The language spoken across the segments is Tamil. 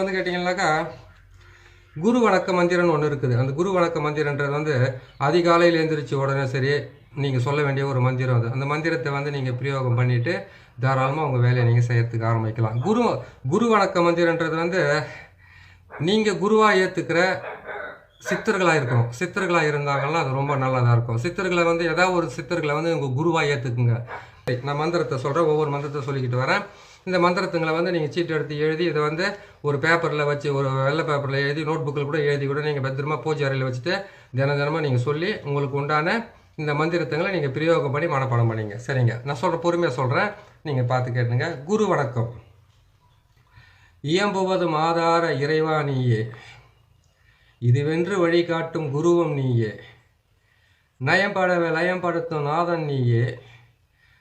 வந்து கேட்டிங்கன்னாக்கா குரு வணக்க மந்திரம்னு ஒன்று இருக்குது. அந்த குரு வணக்க மந்திரன்றது வந்து அதிகாலையில் எழுந்திரிச்சு உடனே சரி நீங்கள் சொல்ல வேண்டிய ஒரு மந்திரம் அது. அந்த மந்திரத்தை வந்து நீங்கள் பிரயோகம் பண்ணிவிட்டு தாராளமாக உங்கள் வேலையை நீங்கள் செய்யறதுக்கு ஆரம்பிக்கலாம். குரு குரு வணக்க மந்திரன்றது வந்து நீங்கள் குருவாக ஏற்றுக்கிற சித்தர்களாக இருக்கணும். சித்தர்களாக இருந்தாங்கன்னா அது ரொம்ப நல்லதாக இருக்கும். சித்தர்களை வந்து ஏதாவது ஒரு சித்தர்களை வந்து உங்கள் குருவாக ஏற்றுக்குங்க நான் மந்திரத்தை சொல்கிறேன் ஒவ்வொரு மந்திரத்தை சொல்லிக்கிட்டு வரேன். இந்த மந்திரத்துங்களை வந்து நீங்கள் சீட்டு எடுத்து எழுதி இதை வந்து ஒரு பேப்பரில் வச்சு ஒரு வெள்ளை பேப்பரில் எழுதி நோட் புக்கில் கூட எழுதி கூட நீங்கள் பத்திரமா பூஜை அறையில் வச்சுட்டு தின தினமாக நீங்கள் சொல்லி உங்களுக்கு உண்டான இந்த மந்திரத்துங்களை நீங்கள் பிரயோகம் பண்ணி மனப்பாடம் பண்ணிங்க. சரிங்க. நான் சொல்கிற பொறுமையாக சொல்கிறேன் நீங்கள் பார்த்து கேட்டுங்க. குரு வணக்கம். இயம்புவது மாதார இறைவா நீயே. இதுவென்று வழிகாட்டும் குருவும் நீயே. நயம்படவே லயம்படுத்தும் நாதன் நீயே.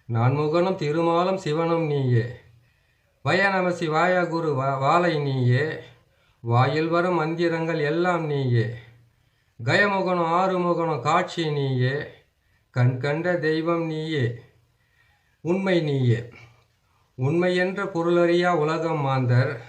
நான் முகனும் திருமாலும் சிவனும் நீயே. வயநம சிவாய குரு வா வாலை நீயே. வாயில் வரும் மந்திரங்கள் எல்லாம் நீயே. கயமுகனும் ஆறுமுகனும் காட்சி நீயே. கண் கண்ட தெய்வம் நீயே. உண்மை நீயே. உண்மை என்ற பொருளறியா உலகம் மாந்தர்.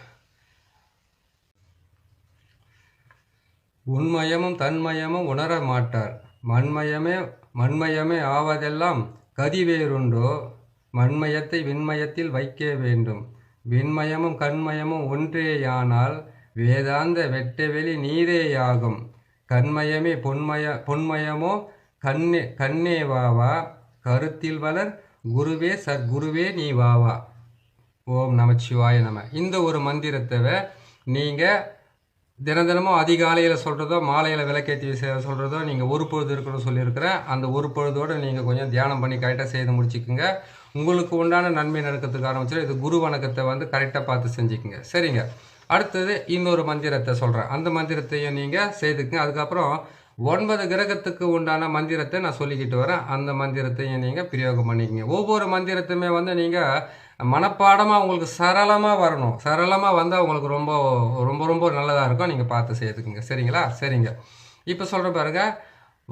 உண்மயமும் தன்மயமும் உணர மாட்டார். மண்மயமே மண்மயமே ஆவதெல்லாம் கதிவேறுண்டோ மண்மயத்தை விண்மயத்தில் வைக்க வேண்டும். விண்மயமும் கண்மயமும் ஒன்றேயானால் வேதாந்த வெட்டவெளி நீரேயாகும். கண்மயமே பொன்மய பொன்மயமோ? கண்ணே கண்ணே வாவா. கருத்தில் வளர் குருவே சத்குருவே நீ வாவா. ஓம் நமச்சிவாய நம. இந்த ஒரு மந்திரத்தை நீங்கள் தின தினமும் அதிகாலையில் சொல்கிறதோ மாலையில் விளக்கேற்றி சொல்கிறதோ நீங்கள் ஒரு பொழுது இருக்கணும்னு சொல்லியிருக்கிறேன் அந்த ஒரு பொழுதோடு நீங்கள் கொஞ்சம் தியானம் பண்ணி கரெக்டாக செய்து முடிச்சுக்குங்க. உங்களுக்கு உண்டான நன்மை நடக்கிறதுக்கு ஆரம்பிச்சிடும் இது குரு வணக்கத்தை வந்து கரெக்டாக பார்த்து செஞ்சுக்கோங்க. சரிங்க. அடுத்தது இன்னொரு மந்திரத்தை சொல்கிறேன் அந்த மந்திரத்தையும் நீங்கள் செய்துக்குங்க. அதுக்கப்புறம் ஒன்பது கிரகத்துக்கு உண்டான மந்திரத்தை நான் சொல்லிக்கிட்டு வரேன். அந்த மந்திரத்தையும் நீங்கள் பிரயோகம் பண்ணிக்கங்க. ஒவ்வொரு மந்திரத்தையுமே வந்து நீங்கள் மனப்பாடமாக உங்களுக்கு சரளமாக வரணும். சரளமாக வந்தால் உங்களுக்கு ரொம்ப ரொம்ப ரொம்ப நல்லதாக இருக்கும். நீங்கள் பார்த்து செய்துக்குங்க. சரிங்களா? சரிங்க. இப்போ சொல்கிற பாருங்கள்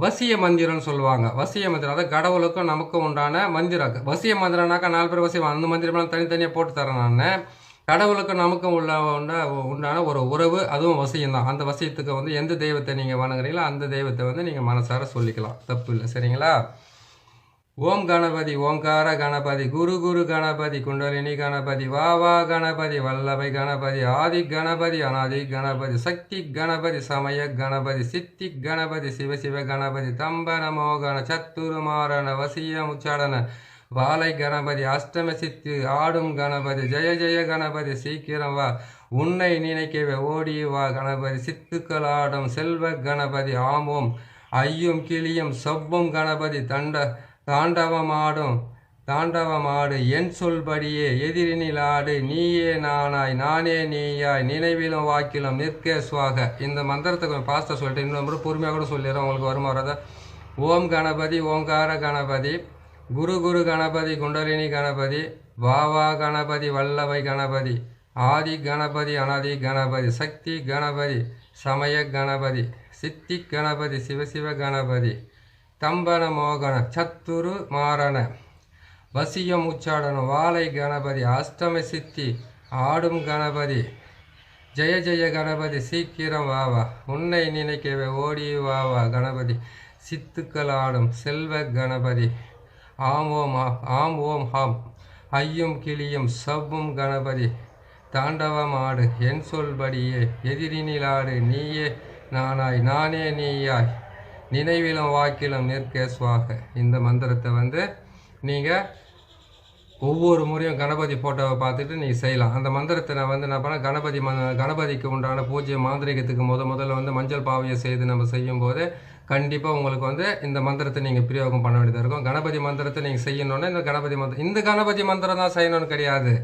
வசிய மந்திரம்னு சொல்லுவாங்க. வசிய மந்திரம் அதாவது கடவுளுக்கும் நமக்கும் உண்டான மந்திரம். வசிய மந்திரம்னாக்கா நாலு பேர் வசியம் அந்த மந்திரம்லாம் தனித்தனியாக போட்டு தரேன் நான். கடவுளுக்கும் நமக்கும் உள்ள உண்டான ஒரு உறவு அதுவும் வசியம் தான் அந்த வசியத்துக்கு வந்து எந்த தெய்வத்தை நீங்கள் வணங்குறீங்களோ அந்த தெய்வத்தை வந்து நீங்கள் மனசார சொல்லிக்கலாம். தப்பு இல்லை. சரிங்களா? ஓம் கணபதி ஓங்கார கணபதி குரு குரு கணபதி குண்டலினி கணபதி வா வா கணபதி வல்லபை கணபதி ஆதி கணபதி அனாதி கணபதி சக்தி கணபதி சமய கணபதி சித்தி கணபதி சிவசிவ கணபதி தம்பன மோகன சத்துரு வசிய வாலை கணபதி அஷ்டம சித்து ஆடும் கணபதி ஜெய ஜெய கணபதி சீக்கிரம் வா உன்னை நினைக்கவே ஓடி வா கணபதி சித்துக்கள் ஆடும் செல்வ கணபதி ஆமோம் ஐயும் கிளியும் சொப்பும் கணபதி தண்ட தாண்டவமாடும் தாண்டவமாடு என் சொல்படியே எதிரினில் ஆடு நீயே நானாய் நானே நீயாய் நினைவிலும் வாக்கிலும் நிற்கே சுவாக. இந்த மந்திரத்தை கொஞ்சம் பாஸ்டர் சொல்லிட்டு இன்னொரு பொறுமையாக கூட சொல்லிடுறேன் உங்களுக்கு வருமா வரதா? ஓம் கணபதி ஓங்கார கணபதி குரு குரு கணபதி குண்டலினி கணபதி வாவா கணபதி வல்லவை கணபதி ஆதி கணபதி அனாதி கணபதி சக்தி கணபதி சமய கணபதி சித்தி கணபதி சிவசிவ கணபதி தம்பன மோகன சத்துரு மாரண வசியம் மூச்சாடன வாழை கணபதி அஷ்டம சித்தி ஆடும் கணபதி ஜெய ஜெய கணபதி சீக்கிரம் வாவா உன்னை நினைக்கவே ஓடி வாவா கணபதி சித்துக்கள் ஆடும் செல்வ கணபதி. ஆம் ஓம் ஆம் ஓம் ஹாம் ஐயும் கிளியும் சவ்வும் கணபதி. தாண்டவம் ஆடு என் சொல்படியே எதிரினிலாடு நீயே நானாய் நானே நீயாய். நினைவிலும் வாக்கிலும் நிற்க சுவாக. இந்த மந்திரத்தை வந்து நீங்கள் ஒவ்வொரு முறையும் கணபதி ஃபோட்டோவை பார்த்துட்டு நீங்கள் செய்யலாம். அந்த மந்திரத்தை நான் வந்து என்ன பண்ண கணபதி ம கணபதிக்கு உண்டான பூஜை மாந்திரிகத்துக்கு முத முதல்ல வந்து மஞ்சள் பாவையை செய்து நம்ம செய்யும்போது கண்டிப்பாக உங்களுக்கு வந்து இந்த மந்திரத்தை நீங்கள் பிரயோகம் பண்ண வேண்டியதாக இருக்கும். கணபதி மந்திரத்தை நீங்கள் செய்யணுன்னா இந்த கணபதி மந்திரம் இந்த கணபதி மந்திரம் தான் செய்யணும்னு கிடையாது.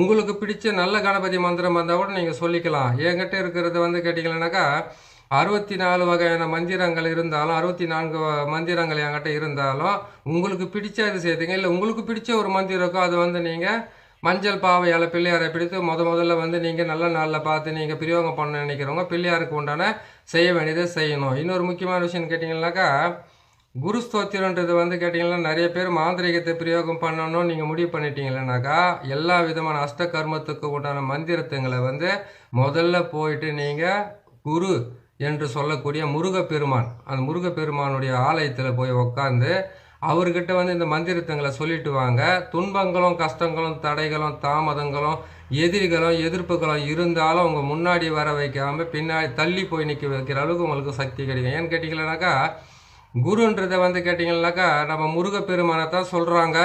உங்களுக்கு பிடிச்ச நல்ல கணபதி மந்திரம் வந்தால் கூட நீங்கள் சொல்லிக்கலாம். என்கிட்ட இருக்கிறது வந்து கேட்டிங்கன்னாக்கா அறுபத்தி நாலு வகையான மந்திரங்கள் இருந்தாலும் அறுபத்தி நான்கு மந்திரங்கள் என்கிட்ட இருந்தாலும் உங்களுக்கு பிடிச்ச இது சேர்த்துங்க. இல்லை உங்களுக்கு பிடிச்ச ஒரு மந்திரம் இருக்கோ அது வந்து நீங்கள் மஞ்சள் பாவையால் பிள்ளையாரை பிடித்து முத முதல்ல வந்து நீங்கள் நல்ல நாளில் பார்த்து நீங்கள் பிரயோகம் பண்ண நினைக்கிறவங்க பிள்ளையாருக்கு உண்டான செய்ய வேண்டியதை செய்யணும். இன்னொரு முக்கியமான விஷயம் கேட்டிங்கன்னாக்கா குரு ஸ்தோத்திரன்றது வந்து கேட்டிங்கன்னா நிறைய பேர் மாந்திரிகத்தை பிரயோகம் பண்ணணும்னு நீங்கள் முடிவு பண்ணிட்டீங்களேனாக்கா எல்லா விதமான அஷ்ட கர்மத்துக்கு உண்டான மந்திரத்துங்களை வந்து முதல்ல போயிட்டு நீங்கள் குரு என்று சொல்லக்கூடிய முருகப்பெருமான். அந்த முருகப்பெருமானுடைய ஆலயத்தில் போய் உக்காந்து அவர்கிட்ட வந்து இந்த மந்திரத்தங்களை சொல்லிட்டு வாங்க. துன்பங்களும் கஷ்டங்களும் தடைகளும் தாமதங்களும் எதிரிகளும் எதிர்ப்புகளும் இருந்தாலும் அவங்க முன்னாடி வர வைக்காமல் பின்னாடி தள்ளி போய் நிற்க வைக்கிற அளவுக்கு உங்களுக்கு சக்தி கிடைக்கும். ஏன்னு கேட்டிங்களேனாக்கா குருன்றதை வந்து கேட்டிங்கன்னாக்கா நம்ம முருகப்பெருமானை தான் சொல்கிறாங்க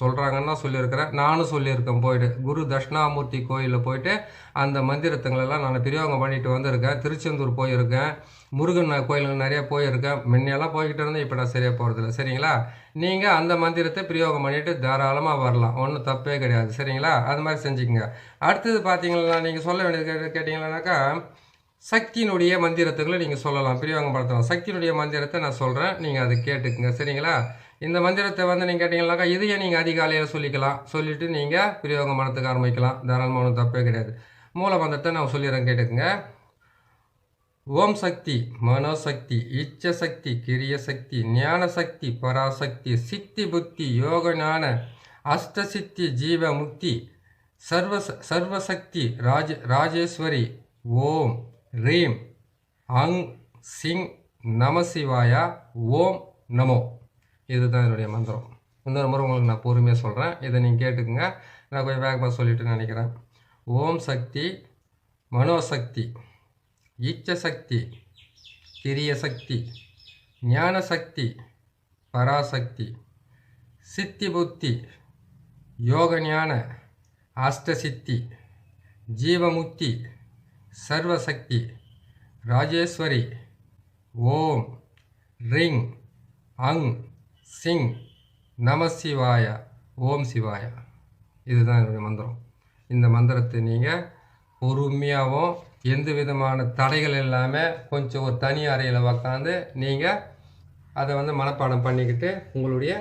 சொல்கிறாங்கன்னு தான் சொல்லியிருக்கிறேன். நானும் சொல்லியிருக்கேன் போயிட்டு குரு தட்சிணாமூர்த்தி கோயிலில் போயிட்டு அந்த மந்திரத்துங்களெல்லாம் நான் பெரியவங்க பண்ணிட்டு வந்திருக்கேன். திருச்செந்தூர் போயிருக்கேன். முருகன் கோயிலுக்கு நிறைய போயிருக்கேன். முன்னெல்லாம் போய்கிட்டு இருந்தேன் இப்போ நான் சரியாக போகிறதில்ல சரிங்களா? நீங்கள் அந்த மந்திரத்தை பிரயோகம் பண்ணிவிட்டு தாராளமாக வரலாம். ஒன்றும் தப்பே கிடையாது. சரிங்களா? அது மாதிரி செஞ்சுக்கோங்க. அடுத்தது பார்த்தீங்கன்னா நீங்கள் சொல்ல வேண்டியது கேட்டு- கேட்டிங்கன்னாக்கா சக்தியினுடைய மந்திரத்துக்களை நீங்கள் சொல்லலாம். பிரியவங்க படுத்தலாம். சக்தியினுடைய மந்திரத்தை நான் சொல்கிறேன் நீங்கள் அதை கேட்டுக்குங்க. சரிங்களா? இந்த மந்திரத்தை வந்து நீங்கள் கேட்டிங்கனாக்கா இதையே நீங்கள் அதிகாலையில் சொல்லிக்கலாம். சொல்லிவிட்டு நீங்கள் பிரியோக மனத்துக்கு ஆரம்பிக்கலாம். தாராளமாக ஒன்றும் தப்பே கிடையாது. மூல மந்திரத்தை நான் சொல்லிடுறேன் கேட்டுக்குங்க. ஓம் சக்தி மனோசக்தி இச்ச சக்தி கிரிய சக்தி ஞான சக்தி பராசக்தி சித்தி புத்தி யோக ஞான அஷ்டசித்தி ஜீவ முக்தி சர்வ சர்வசக்தி ராஜ ராஜேஸ்வரி ஓம் ரீம் அங் சிங் நமசிவாயா ஓம் நமோ. இதுதான் என்னுடைய மந்திரம். இன்னொரு முறை உங்களுக்கு நான் பொறுமையாக சொல்கிறேன் இதை நீங்கள் கேட்டுக்குங்க. நான் கொஞ்சம் வேகமாக சொல்லிட்டு நினைக்கிறேன். ஓம் சக்தி மனோசக்தி இச்ச சக்தி கிரிய சக்தி ஞான சக்தி பராசக்தி சித்தி புத்தி யோக ஞான அஷ்டசித்தி ஜீவமுக்தி சர்வசக்தி ராஜேஸ்வரி ஓம் ரிங் அங் சிங் நமசிவாய ஓம் சிவாய. இதுதான் என்னுடைய மந்திரம். இந்த மந்திரத்தை நீங்கள் பொறுமையாகவும் எந்த விதமான தடைகள் இல்லாமல் கொஞ்சம் ஒரு தனி அறையில் உக்காந்து நீங்கள் அதை வந்து மனப்பாடம் பண்ணிக்கிட்டு உங்களுடைய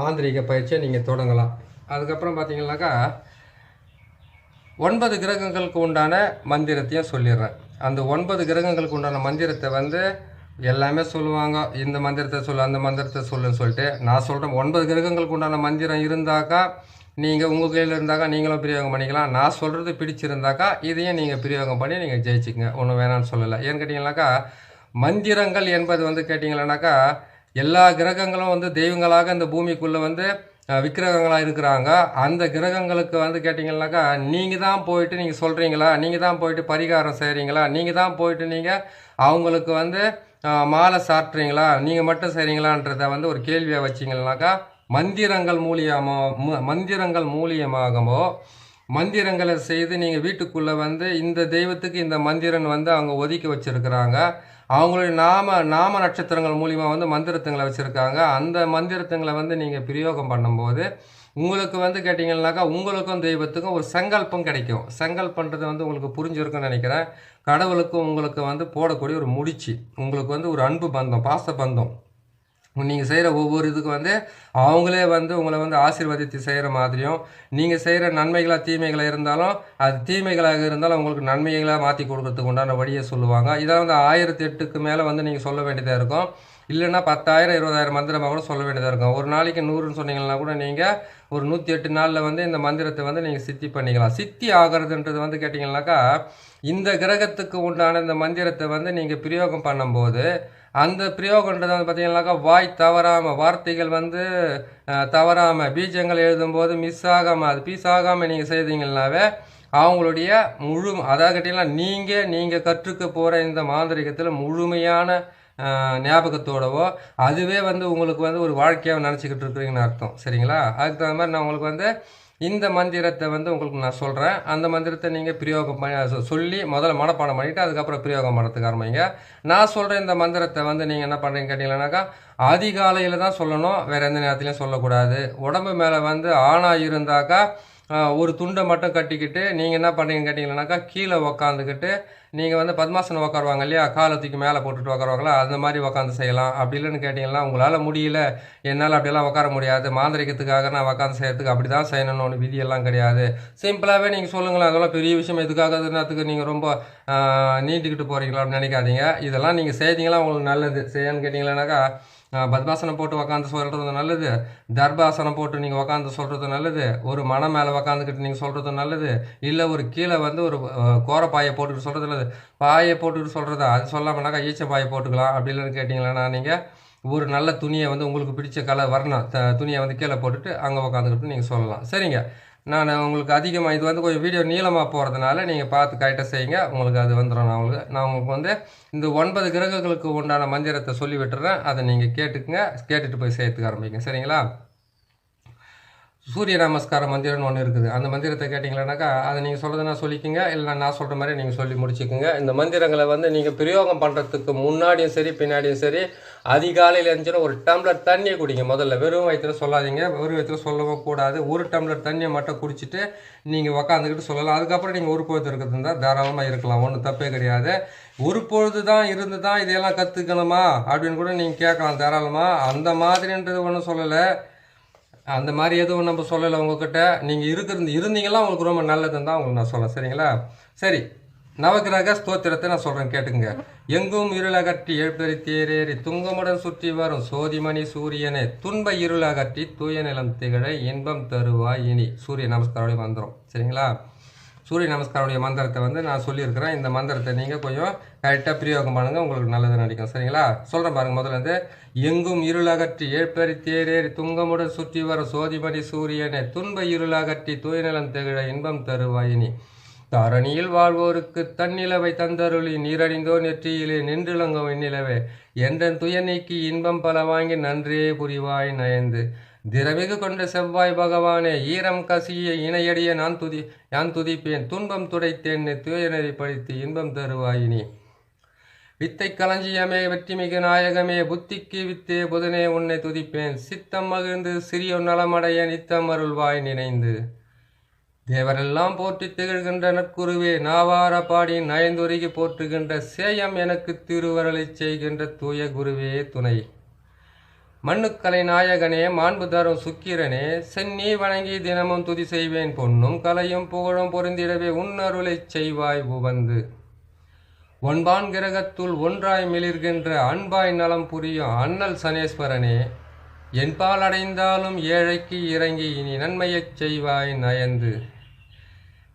மாந்திரீக பயிற்சியை நீங்கள் தொடங்கலாம். அதுக்கப்புறம் பார்த்தீங்கன்னாக்கா ஒன்பது கிரகங்களுக்கு உண்டான மந்திரத்தையும் சொல்லிடுறேன். அந்த ஒன்பது கிரகங்களுக்கு உண்டான மந்திரத்தை வந்து எல்லாமே சொல்லுவாங்க இந்த மந்திரத்தை சொல்லு அந்த மந்திரத்தை சொல்லுன்னு சொல்லிட்டு நான் சொல்கிறேன் ஒன்பது கிரகங்களுக்கு உண்டான மந்திரம் இருந்தாக்கா நீங்கள் உங்கள் கையில் இருந்தாக்கா நீங்களும் பிரயோகம் பண்ணிக்கலாம். நான் சொல்கிறது பிடிச்சிருந்தாக்கா இதையும் நீங்கள் பிரயோகம் பண்ணி நீங்கள் ஜெயிச்சிங்க ஒன்றும் வேணாம்னு சொல்லலை. ஏன்னு கேட்டிங்கனாக்கா மந்திரங்கள் என்பது வந்து கேட்டிங்களானாக்கா எல்லா கிரகங்களும் வந்து தெய்வங்களாக இந்த பூமிக்குள்ளே வந்து விக்கிரகங்களாக இருக்கிறாங்க. அந்த கிரகங்களுக்கு வந்து கேட்டிங்கன்னாக்கா நீங்கள் தான் போயிட்டு நீங்கள் சொல்கிறீங்களா நீங்கள் தான் போயிட்டு பரிகாரம் செய்கிறீங்களா நீங்கள் தான் போயிட்டு நீங்கள் அவங்களுக்கு வந்து மாலை சாட்டுறீங்களா நீங்கள் மட்டும் செய்கிறீங்களான்றத வந்து ஒரு கேள்வியை வச்சிங்கனாக்கா மந்திரங்கள் மூலியமோ மு- மந்திரங்கள் மூலியமாகவோ மந்திரங்களை செய்து நீங்கள் வீட்டுக்குள்ளே வந்து இந்த தெய்வத்துக்கு இந்த மந்திரன் வந்து அவங்க ஒதுக்கி வச்சுருக்கிறாங்க. அவங்களுடைய நாம நாம நட்சத்திரங்கள் மூலிமா வந்து மந்திரத்துங்களை வச்சுருக்காங்க. அந்த மந்திரத்துங்களை வந்து நீங்கள் பிரயோகம் பண்ணும்போது உங்களுக்கு வந்து கேட்டிங்கன்னாக்கா உங்களுக்கும் தெய்வத்துக்கும் ஒரு சங்கல்பம் கிடைக்கும். சங்கல்பன்றது வந்து உங்களுக்கு புரிஞ்சிருக்கும்னு நினைக்கிறேன். கடவுளுக்கும் உங்களுக்கு வந்து போடக்கூடிய ஒரு முடிச்சு. உங்களுக்கு வந்து ஒரு அன்பு பந்தம் பாச பந்தம். நீங்கள் செய்கிற ஒவ்வொரு இதுக்கு வந்து அவங்களே வந்து உங்களை வந்து ஆசீர்வதித்து செய்கிற மாதிரியும் நீங்கள் செய்கிற நன்மைகளாக தீமைகளாக இருந்தாலும் அது தீமைகளாக இருந்தாலும் உங்களுக்கு நன்மைகளாக மாற்றி கொடுக்கறதுக்கு உண்டான வழியை சொல்லுவாங்க. இதெல்லாம் வந்து ஆயிரத்தி எட்டுக்கு மேலே வந்து நீங்கள் சொல்ல வேண்டியதாக இருக்கும். இல்லைன்னா பத்தாயிரம் இருபதாயிரம் மந்திரமாக கூட சொல்ல வேண்டியதாக இருக்கும். ஒரு நாளைக்கு நூறுன்னு சொன்னீங்கன்னா கூட நீங்கள் ஒரு நூற்றி எட்டு நாளில் வந்து இந்த மந்திரத்தை வந்து நீங்கள் சித்தி பண்ணிக்கலாம். சித்தி ஆகிறதுன்றது வந்து கேட்டிங்கனாக்கா இந்த கிரகத்துக்கு உண்டான இந்த மந்திரத்தை வந்து நீங்கள் பிரயோகம் பண்ணும்போது அந்த பிரயோகன்றது வந்து பார்த்தீங்கன்னாக்கா வாய் தவறாமல் வார்த்தைகள் வந்து தவறாமல் பீஜங்கள் எழுதும்போது மிஸ் ஆகாமல் அது பீஸ் ஆகாமல் நீங்கள் செய்தீங்கன்னாவே அவங்களுடைய முழு அதாவது கேட்டிங்கன்னா நீங்கள் நீங்கள் கற்றுக்க போகிற இந்த மாந்திரிகத்தில் முழுமையான ஞாபகத்தோடவோ அதுவே வந்து உங்களுக்கு வந்து ஒரு வாழ்க்கையாக நினச்சிக்கிட்டு இருக்கிறீங்கன்னு அர்த்தம். சரிங்களா? அதுக்கு தகுந்த மாதிரி நான் உங்களுக்கு வந்து இந்த மந்திரத்தை வந்து உங்களுக்கு நான் சொல்கிறேன் அந்த மந்திரத்தை நீங்கள் பிரயோகம் பண்ணி சொல்லி முதல்ல மனப்பாடம் பண்ணிவிட்டு அதுக்கப்புறம் பிரயோகம் பண்ணுறதுக்கு ஆரம்பிங்க. நான் சொல்கிற இந்த மந்திரத்தை வந்து நீங்கள் என்ன பண்ணுறீங்க கேட்டிங்கன்னாக்கா அதிகாலையில் தான் சொல்லணும். வேறு எந்த நேரத்துலையும் சொல்லக்கூடாது. உடம்பு மேலே வந்து ஆணாக இருந்தாக்கா ஒரு துண்டை மட்டும் கட்டிக்கிட்டு நீங்கள் என்ன பண்ணுறீங்கன்னு கேட்டிங்கன்னாக்கா கீழே உக்காந்துக்கிட்டு நீங்கள் வந்து பத்மாசனம் உட்காருவாங்க இல்லையா? காலை தூக்கி மேலே போட்டுட்டு உட்காருவாங்களா அந்த மாதிரி உட்காந்து செய்யலாம். அப்படி இல்லைன்னு கேட்டிங்கன்னா உங்களால் முடியல. என்னால் அப்படியெல்லாம் உட்கார முடியாது. மாந்திரிகத்துக்காக நான் உட்காந்து செய்கிறதுக்கு அப்படி தான் செய்யணும்னு ஒன்று விதியெல்லாம் கிடையாது. சிம்பிளாகவே நீங்கள் சொல்லுங்களேன். அதெல்லாம் பெரிய விஷயம். எதுக்காக என்னத்துக்கு நீங்கள் ரொம்ப ஆஹ், நீட்டிக்கிட்டு போகிறீங்களா அப்படின்னு நினைக்காதீங்க. இதெல்லாம் நீங்கள் செய்தீங்களா உங்களுக்கு நல்லது. செய்யணும்னு கேட்டிங்களானாக்கா பத்மாசனம் போட்டு உக்காந்து சொல்கிறது நல்லது. தர்பாசனம் போட்டு நீங்கள் உக்காந்து சொல்கிறது நல்லது. ஒரு மன மேலே உக்காந்துக்கிட்டு நீங்கள் சொல்கிறது நல்லது. இல்லை ஒரு கீழே வந்து ஒரு கோரப்பாயை போட்டுக்கிட்டு சொல்கிறது நல்லது. பாயை போட்டுக்கிட்டு சொல்கிறதா அது சொல்லாமனாக்கா ஈச்ச பாயை போட்டுக்கலாம் அப்படி இல்லைன்னு கேட்டிங்களா நீங்கள் ஒரு நல்ல துணியை வந்து உங்களுக்கு பிடிச்ச கலர் வரணும் த துணியை வந்து கீழே போட்டுட்டு அங்கே உக்காந்துக்கிட்டு நீங்கள் சொல்லலாம். சரிங்க. நான் உங்களுக்கு அதிகமாக இது வந்து கொஞ்சம் வீடியோ நீளமாக போகிறதுனால நீங்கள் பார்த்து கரெக்டாக செய்யுங்க. உங்களுக்கு அது வந்துடும் நான் உங்களுக்கு நான் உங்களுக்கு வந்து இந்த ஒன்பது கிரகங்களுக்கு உண்டான மந்திரத்தை சொல்லி விட்டுறேன் அதை நீங்கள் கேட்டுக்குங்க. கேட்டுட்டு போய் சேர்த்துக்க ஆரம்பிங்க. சரிங்களா? சூரிய நமஸ்கார மந்திரம்னு ஒன்று இருக்குது. அந்த மந்திரத்தை கேட்டிங்களானாக்கா அதை நீங்கள் சொல்கிறதுனா சொல்லிக்கோங்க இல்லை நான் சொல்கிற மாதிரி நீங்கள் சொல்லி முடிச்சுக்கோங்க. இந்த மந்திரங்களை வந்து நீங்கள் பிரயோகம் பண்ணுறதுக்கு முன்னாடியும் சரி பின்னாடியும் சரி அதிகாலையில் இருந்துச்சுன்னா ஒரு டம்ளர் தண்ணியை குடிங்க. முதல்ல வெறும் வயிற்றுல சொல்லாதீங்க. வெறும் வயிற்றுல சொல்லவும் கூடாது. ஒரு டம்ளர் தண்ணியை மட்டும் குடிச்சிட்டு நீங்கள் உக்காந்துக்கிட்டு சொல்லலாம். அதுக்கப்புறம் நீங்கள் ஒரு பொழுது இருக்கிறது இருந்தால் தாராளமாக இருக்கலாம். ஒன்றும் தப்பே கிடையாது. ஒரு பொழுது தான் இருந்து தான் இதையெல்லாம் கற்றுக்கணுமா அப்படின்னு கூட நீங்கள் கேட்கலாம் தாராளமாக அந்த மாதிரின்றது ஒன்றும் சொல்லலை. அந்த மாதிரி எதுவும் நம்ம சொல்லலை உங்ககிட்ட. நீங்கள் இருக்கிறது இருந்தீங்களா உங்களுக்கு ரொம்ப நல்லதுன்னு தான் உங்களுக்கு நான் சொல்கிறேன் சரிங்களா? சரி. நவகிரக ஸ்தோத்திரத்தை நான் சொல்கிறேன் கேட்டுங்க எங்கும் இருளகற்றி எழுப்பெறி தேரேறி துங்கமுடன் சுற்றி வரும் சோதிமணி சூரியனே துன்ப இருளகற்றி தூய நிலம் திகழ இன்பம் தருவாய் இனி. சூரிய நமஸ்காரோடைய வந்துடும் சரிங்களா? சூரிய நமஸ்காரனுடைய மந்திரத்தை வந்து நான் சொல்லியிருக்கிறேன். இந்த மந்திரத்தை நீங்கள் கொஞ்சம் கரெக்டாக பிரயோகம் பண்ணுங்கள் உங்களுக்கு நல்லது நடிக்கும் சரிங்களா? சொல்கிறேன் பாருங்கள் முதல்ல வந்து எங்கும் இருளகற்றி ஏழ்பெறி தேரேறி துங்கமுடன் சுற்றி வர சோதிமணி சூரியனே துன்ப இருளகற்றி துயநலம் திகழ இன்பம் தருவாயினி. தரணியில் வாழ்வோருக்கு தன்னிலவை தந்தருளி நீரணிந்தோ நெற்றியிலே நின்றிலங்கும் இந்நிலவே. என்றன் துயர் நீக்கி இன்பம் பல வாங்கி நன்றே புரிவாய் நயந்து. திரவிகு கொண்ட செவ்வாய் பகவானே ஈரம் கசிய இணையடிய நான் துதி யான் துதிப்பேன். துன்பம் துடைத்தேன் துயரை படித்து இன்பம் தருவாயினி. வித்தை களஞ்சியமே வெற்றிமிகு நாயகமே புத்திக்கு வித்தே புதனே உன்னை துதிப்பேன். சித்தம் மகிழ்ந்து சிறிய நலமடைய நித்தம் அருள்வாய் நினைந்து. தேவரெல்லாம் போற்றி திகழ்கின்ற நற்குருவே நாவார பாடி நயந்துருகி போற்றுகின்ற சேயம் எனக்கு திருவருளைச் செய்கின்ற தூய குருவே துணை. மண்ணுக்கலை நாயகனே மாண்பு தரும் சுக்கிரனே சென்னி வணங்கி தினமும் துதி செய்வேன் பொன்னும் கலையும் புகழும் பொருந்திடவே உன்னருளை செய்வாய் உவந்து. ஒன்பான் கிரகத்துள் ஒன்றாய் மிளிர்கின்ற அன்பாய் நலம் புரியும் அண்ணல் சனேஸ்வரனே என்பால் அடைந்தாலும் ஏழைக்கு இறங்கி இனி நன்மையைச் செய்வாய் நயந்து.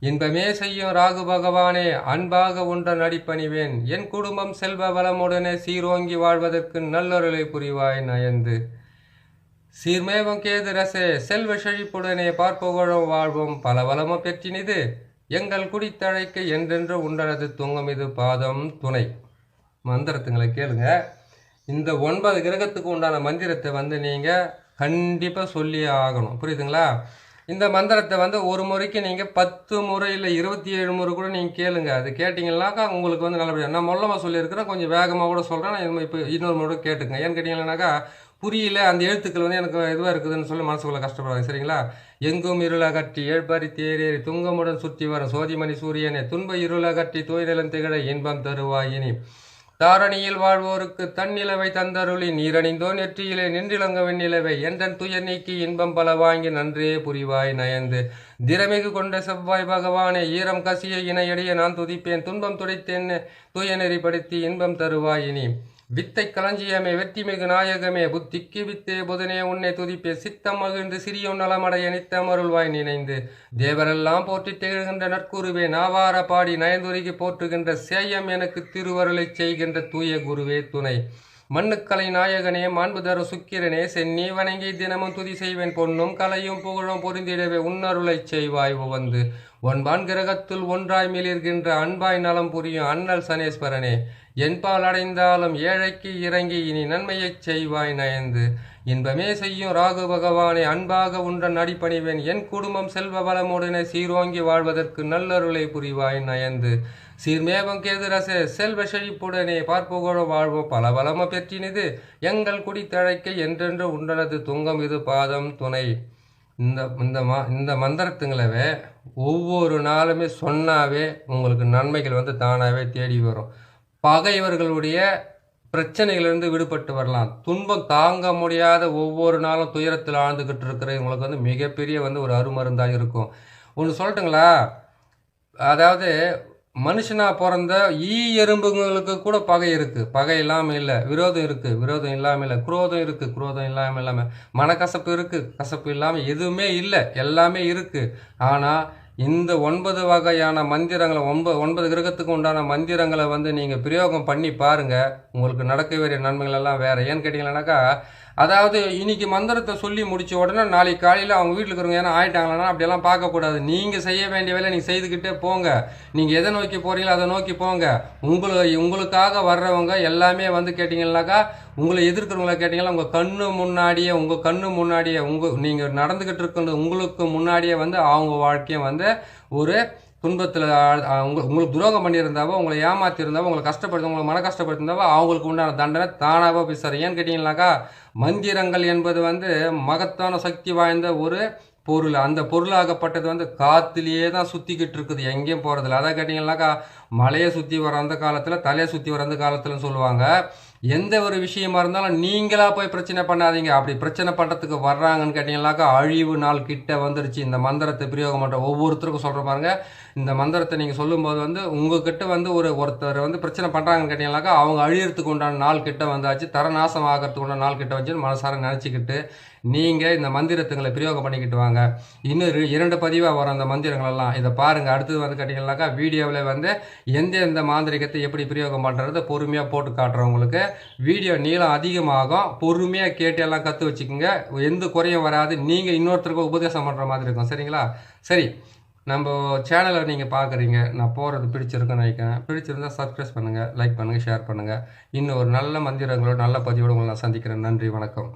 இன்பமே செய்யும் ராகு பகவானே அன்பாக ஒன்ற நடிப்பணிவேன். என் குடும்பம் செல்வ வளமுடனே சீரோங்கி வாழ்வதற்கு நல்லொருளை புரிவாய் நயந்து. சீர்மேவம் கேது ரசே செல்வ செழிப்புடனே பார்ப்புகழும் வாழ்வும் பல வளமும் பெற்றினிது. எங்கள் குடித்தழைக்க என்றென்று உண்டனது தூங்கும் இது பாதம் துணை. மந்திரத்துங்களை கேளுங்க. இந்த ஒன்பது கிரகத்துக்கு உண்டான மந்திரத்தை வந்து நீங்கள் கண்டிப்பாக சொல்லியே ஆகணும். புரியுதுங்களா? இந்த மந்திரத்தை வந்து ஒரு முறைக்கு நீங்கள் பத்து முறை இல்லை இருபத்தி ஏழு முறை கூட நீங்கள் கேளுங்க. அது கேட்டிங்கன்னாக்கா உங்களுக்கு வந்து நல்லபடியாக நான் மொல்லமாக சொல்லியிருக்கிறேன். கொஞ்சம் வேகமாக கூட சொல்கிறேன் நான் இப்போ இன்னொரு முறை கூட கேட்டுங்க ஏன்னு கேட்டிங்கன்னாக்கா புரியல அந்த எழுத்துக்கள் வந்து எனக்கு இதுவாக இருக்குதுன்னு சொல்லி மனசுக்குள்ளே கஷ்டப்படுவாங்க. சரிங்களா? எங்கும் இருளா கட்டி ஏழ்பாரி தேரேறி துங்கமுடன் சுற்றி வரும் சோதிமணி சூரியனே துன்ப இருளகற்றி தூய்நிலம் திகழ இன்பம் தருவாயினி. தாரணியில் வாழ்வோருக்கு தன்னிலவை தந்தருளி நீரணிந்தோ நெற்றியிலே நின்றிலங்க வெண்ணிலவை என்றன் துயர் நீக்கி இன்பம் பல வாங்கி நன்றே புரிவாய் நயந்து. திறமிகு கொண்ட செவ்வாய் பகவானே ஈரம் கசிய இணையடிய நான் துதிப்பேன் துன்பம் துடைத்தேன் துயநெறிப்படுத்தி இன்பம் தருவாய் இனி. வித்தை களஞ்சியமே வெற்றிமிகு நாயகமே புத்திக்கு வித்தே புதனே உன்னை துதிப்பே. சித்தம் மகிழ்ந்து சிறியோன் நலமடைய நித்தம் அருள்வாய் நினைந்து. தேவரெல்லாம் போற்றி திகழ்கின்ற நற்குருவே நாவார பாடி நயந்துருகி போற்றுகின்ற சேயம் எனக்கு திருவருளைச் செய்கின்ற தூய குருவே துணை. மண்ணுக்கலை நாயகனே மாண்புதர சுக்கிரனே சென்னி வணங்கி தினமும் துதி செய்வேன் பொன்னும் கலையும் புகழும் பொருந்திடவே உன்னருளை செய்வாய் உவந்து. ஒன்பான் கிரகத்துள் ஒன்றாய் மிளிர்கின்ற அன்பாய் நலம் புரியும் அண்ணல் சனேஸ்வரனே என்பால் அடைந்தாலும் ஏழைக்கு இறங்கி இனி நன்மையைச் செய்வாய் நயந்து. இன்பமே செய்யும் ராகு பகவானே அன்பாக உன்ற அடிப்பணிவேன் என் குடும்பம் செல்வ வளமுடனே சீரோங்கி வாழ்வதற்கு நல்லருளை புரிவாய் நயந்து. சீர்மேகம் கேதுரசே செல்வ செழிப்புடனே பார்ப்புகழ வாழ்வோம் பல பலம பெற்றினிது. எங்கள் குடி தழைக்க என்றென்று உண்டனது துங்கம் இது பாதம் துணை. இந்த இந்த மா இந்த மந்திரத்துங்களவே ஒவ்வொரு நாளுமே சொன்னாவே உங்களுக்கு நன்மைகள் வந்து தானாகவே தேடி வரும். பகைவர்களுடைய பிரச்சனைகளிலிருந்து விடுபட்டு வரலாம். துன்பம் தாங்க முடியாத ஒவ்வொரு நாளும் துயரத்தில் ஆழ்ந்துக்கிட்டு இருக்கிற உங்களுக்கு வந்து மிகப்பெரிய வந்து ஒரு அருமருந்தாக இருக்கும். ஒன்று சொல்லட்டுங்களா? அதாவது மனுஷனாக பிறந்த ஈ எறும்புங்களுக்கு கூட பகை இருக்குது பகை இல்லாமல் இல்லை. விரோதம் இருக்குது விரோதம் இல்லாமல் இல்லை. குரோதம் இருக்குது குரோதம் இல்லாமல் இல்லாமல் மனக்கசப்பு இருக்குது கசப்பு இல்லாமல் எதுவுமே இல்லை. எல்லாமே இருக்குது ஆனால் இந்த ஒன்பது வகையான மந்திரங்களை ஒன்பது ஒன்பது கிரகத்துக்கு உண்டான மந்திரங்களை வந்து நீங்கள் பிரயோகம் பண்ணி பாருங்கள் உங்களுக்கு நடக்க வேண்டிய நன்மைகள் எல்லாம் வேறு. ஏன்னு கேட்டிங்கன்னாக்கா அதாவது இன்னைக்கு மந்திரத்தை சொல்லி முடிச்ச உடனே நாளைக்கு காலையில் அவங்க வீட்டில் இருக்கிறவங்க ஏன்னா ஆயிட்டாங்களா அப்படியெல்லாம் பார்க்கக்கூடாது நீங்கள் செய்ய வேண்டிய வேலை நீங்கள் செய்துக்கிட்டே போங்க. நீங்கள் எதை நோக்கி போகிறீங்களோ அதை நோக்கி போங்க. உங்களை உங்களுக்காக வர்றவங்க எல்லாமே வந்து கேட்டிங்கன்னாக்கா உங்களை எதிர்க்கிறவங்கள கேட்டிங்கன்னா உங்கள் கண்ணு முன்னாடியே உங்கள் கண்ணு முன்னாடியே உங்கள் நீங்கள் நடந்துக்கிட்டு இருக்கிற உங்களுக்கு முன்னாடியே வந்து அவங்க வாழ்க்கையை வந்து ஒரு துன்பத்தில் உங்க உங்களுக்கு துரோகம் பண்ணியிருந்தாவோ உங்களை ஏமாத்திருந்தாவோ உங்களை கஷ்டப்படுத்த உங்களை மன கஷ்டப்படுத்திருந்தாவோ அவங்களுக்கு உண்டான தண்டனை தானாகவோ பேசுகிறார் ஏன்னு கேட்டிங்கனாக்கா மந்திரங்கள் என்பது வந்து மகத்தான சக்தி வாய்ந்த ஒரு பொருள். அந்த பொருளாகப்பட்டது வந்து காத்துலேயே தான் சுற்றிக்கிட்டு இருக்குது எங்கேயும் போகிறதில்ல அதான் கேட்டிங்கன்னாக்கா மலையை சுற்றி வர அந்த காலத்தில் தலையை சுற்றி வர அந்த காலத்துலன்னு சொல்லுவாங்க. எந்த ஒரு விஷயமா இருந்தாலும் நீங்களாக போய் பிரச்சனை பண்ணாதீங்க. அப்படி பிரச்சனை பண்ணுறதுக்கு வர்றாங்கன்னு கேட்டிங்கனாக்கா அழிவு நாள் கிட்ட வந்துருச்சு. இந்த மந்திரத்தை பிரயோகம் பண்ணுற ஒவ்வொருத்தருக்கும் சொல்கிற பாருங்கள் இந்த மந்திரத்தை நீங்கள் சொல்லும்போது வந்து உங்ககிட்ட வந்து ஒரு ஒருத்தர் வந்து பிரச்சனை பண்ணுறாங்கன்னு கேட்டிங்கனாக்கா அவங்க அழியறதுக்கு உண்டான நாள் கிட்ட வந்தாச்சு தரநாசம் ஆகிறதுக்கு உண்டான நாள் கிட்ட வச்சு மனசார நினச்சிக்கிட்டு நீங்கள் இந்த மந்திரத்துங்களை பிரயோகம் பண்ணிக்கிட்டு வாங்க. இன்னும் இரண்டு பதிவாக வரும் அந்த மந்திரங்களெல்லாம். இதை பாருங்கள் அடுத்தது வந்து கேட்டிங்கனாக்கா வீடியோவில் வந்து எந்தெந்த மாந்திரிகத்தை எப்படி பிரயோகம் பண்ணுறது பொறுமையாக போட்டு காட்டுறோம் உங்களுக்கு. வீடியோ நீளம் அதிகமாகும். பொறுமையாக கேட்டு எல்லாம் கற்று வச்சுக்கோங்க. எந்த குறையும் வராது. நீங்கள் இன்னொருத்தருக்கும் உபதேசம் பண்ணுற மாதிரி இருக்கும். சரிங்களா? சரி. நம்ம சேனலை நீங்கள் பார்க்குறீங்க நான் போகிறது பிடிச்சிருக்குன்னு நினைக்கிறேன். பிடிச்சிருந்தா சப்ஸ்கிரைப் பண்ணுங்கள் லைக் பண்ணுங்கள் ஷேர் பண்ணுங்கள் இன்னும் ஒரு நல்ல மந்திரங்களோட நல்ல பதிவோடு உங்களை நான் சந்திக்கிறேன். நன்றி வணக்கம்.